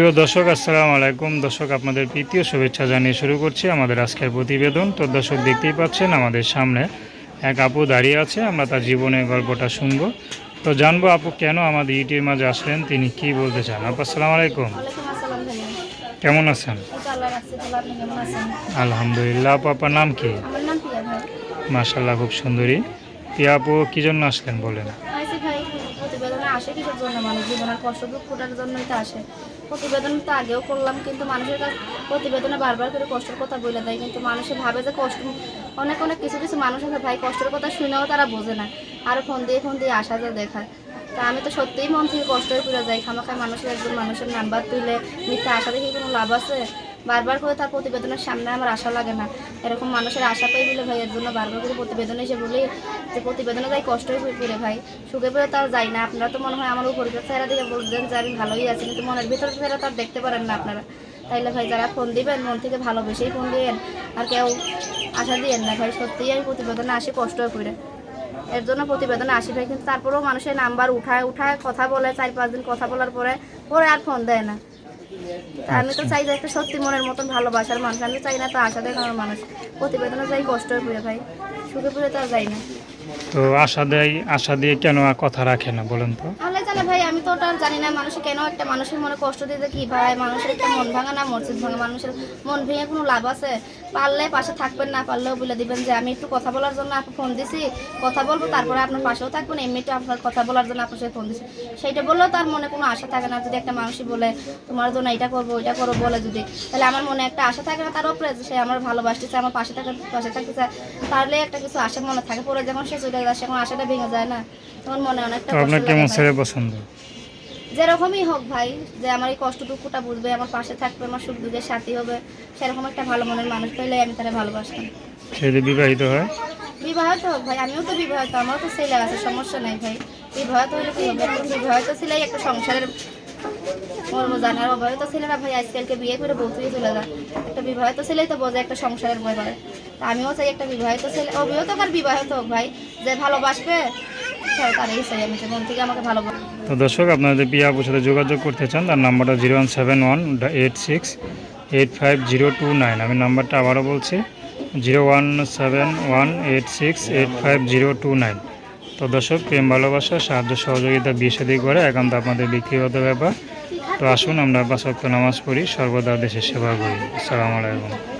প্রিয় দর্শক, আসসালামু আলাইকুম। দর্শক, আপনাদের প্রীতীয় শুভেচ্ছা জানিয়ে শুরু করছি আমাদের আজকের প্রতিবেদন। তো দর্শক, দেখতেই পাচ্ছেন, আমাদের সামনে এক আপু দাঁড়িয়ে আছে, আমরা তার জীবনের গল্পটা শুনব। তো জানব আপু, কেন আমাদের ইউটিউবের মাঝে আসলেন, তিনি কি বলতে চান? আপু, আসসালামু আলাইকুম। কেমন আছেন? আলহামদুলিল্লাহ, আপু, আপনার নাম কি? মাশাল্লাহ খুব সুন্দরী। পিয়া আপু, কী জন্য আসলেন বলেন? আসে জন্য? মানুষ জীবনের কষ্ট দুঃখটার জন্যই তো আসে। প্রতিবেদন তো আগেও করলাম, কিন্তু মানুষের কাছে প্রতিবেদনে বারবার করে কষ্টের কথা বলে দেয়, কিন্তু মানুষে ভাবে যে কষ্ট, অনেক অনেক কিছু কিছু মানুষ আছে ভাই, কষ্টের কথা শুনেও তারা বোঝে না আরও ফোন দিয়ে ফোন দিয়ে আসা যায় দেখায়। তা আমি তো সত্যিই মন থেকে কষ্টই করে যাই, খামাখায় মানুষের একজন মানুষের নাম্বার তুলে মিথ্যা আশা দেখে কোনো লাভ আছে? বারবার করে তার প্রতিবেদনের সামনে আমার আশা লাগে না। এরকম মানুষের আশা পাই বলে ভাই, এর জন্য বারবার করে প্রতিবেদনে এসে বলি, যে প্রতিবেদনে যাই কষ্ট হয়ে পড়ে ভাই, সুখে পড়ে তাও যাই না। আপনারা তো মনে হয় আমার উপর চেহারা দিকে বলছেন যে আমি ভালোই আছি, কিন্তু মনের ভিতরে চেহারা তার দেখতে পারেন না আপনারা। তাইলে ভাই, যারা ফোন দিবেন, মন থেকে ভালোবেসেই ফোন দিবেন আর কেউ আশা দিয়েন না ভাই, সত্যিই আমি প্রতিবেদনে আসি কষ্ট হয়ে পড়ে। এর জন্য প্রতিবেদনে আসি ভাই, কিন্তু তারপরেও মানুষের নাম্বার উঠায় উঠায় কথা বলে, চার পাঁচ দিন কথা বলার পরে পরে আর ফোন দেয় না। আমি তো চাই যে একটা সত্যি মনের মতন ভালোবাসার মানুষ। আমি চাই না তো আশা দেখানোর মানুষ প্রতিবেদনে যাই, কষ্ট হয়ে ভাই সুখে পড়ে তো আর যাই না। তো আশা দেয়, আশা দিয়ে কেন আর কথা রাখে না বলেন তো? আল্লাহ জানে না মানুষে কেন একটা মানুষের মনে কষ্ট দিতে কি ভাই? মানুষের একটা মন ভাঙা না মসজিদ ভাঙা মানুষের মন ভেঙে কোনো লাভ আছে? পারলে পাশে থাকবেন না পারলেও বলে দিবেন যে আমি একটু কথা বলার জন্য আপনি ফোন দিছি কথা বলব তারপরে আপনার পাশেও থাকবেন এমনিতে আপনার কথা বলার জন্য আপনার সাথে ফোন দিছি। সেইটা বললেও তার মনে কোনো আশা থাকে না যদি একটা মানুষই বলে তোমার জন্য এটা করব ওইটা করব বলে যদি। তাহলে আমার মনে একটা আশা থাকে না তার উপরে সে আমার ভালোবাসতেছে আমার পাশে থাকা পাশে থাকতে চায় তাহলে একটা কিছু আশা মনে থাকে পরে যখন সে চলে যায় সেখন আশাটা ভেঙে যায় না। তখন মনে অনেকটা আপনার কেমন। ছেলে পছন্দ? যেরকমই হোক ভাই যে আমার এই কষ্ট দুঃখটা বুঝবে আমার পাশে থাকবে আমার সুখ দুঃখের সাথী হবে সেরকম একটা ভালো মনের মানুষ পেলে আমি তারা ভালোবাসতাম। যদি বিবাহিত হয়? বিবাহিত হোক ভাই আমিও তো বিবাহিত আমারও তো ছেলে আছে সমস্যা নাই ভাই। বিবাহিত হলে কি হবে? বিবাহিত ছেলেই একটা সংসারের মর্ম জানে আর ছেলেরা ভাই আজকালকে বিয়ে করে বউতুই চলে যায়। একটা বিবাহিত ছেলেই তো বোঝে একটা সংসারের ব্যাপারে। তা আমিও চাই একটা বিবাহিত ছেলে অবিবাহিত হোক আর বিবাহিত হোক ভাই যে ভালোবাসবে তারই চাই আমি যে থেকে আমাকে ভালোবাসবে তো দর্শক আপনাদের পিয়া আপুর সাথে যোগাযোগ করতে চান, তার নাম্বারটা zero one seven one eight six eight five zero two nine. আমি নাম্বারটা আবারও বলছি, zero one seven one eight six eight five zero two nine. তো দর্শক, প্রেম, ভালোবাসা, সাহায্য, সহযোগিতা, বিয়ে শাদী করে একান্ত আপনাদের ব্যক্তিগত ব্যাপার। তো আসুন, আমরা ওয়াক্ত নামাজ পড়ি, সর্বদা দেশের সেবা করি। আসসালামু আলাইকুম।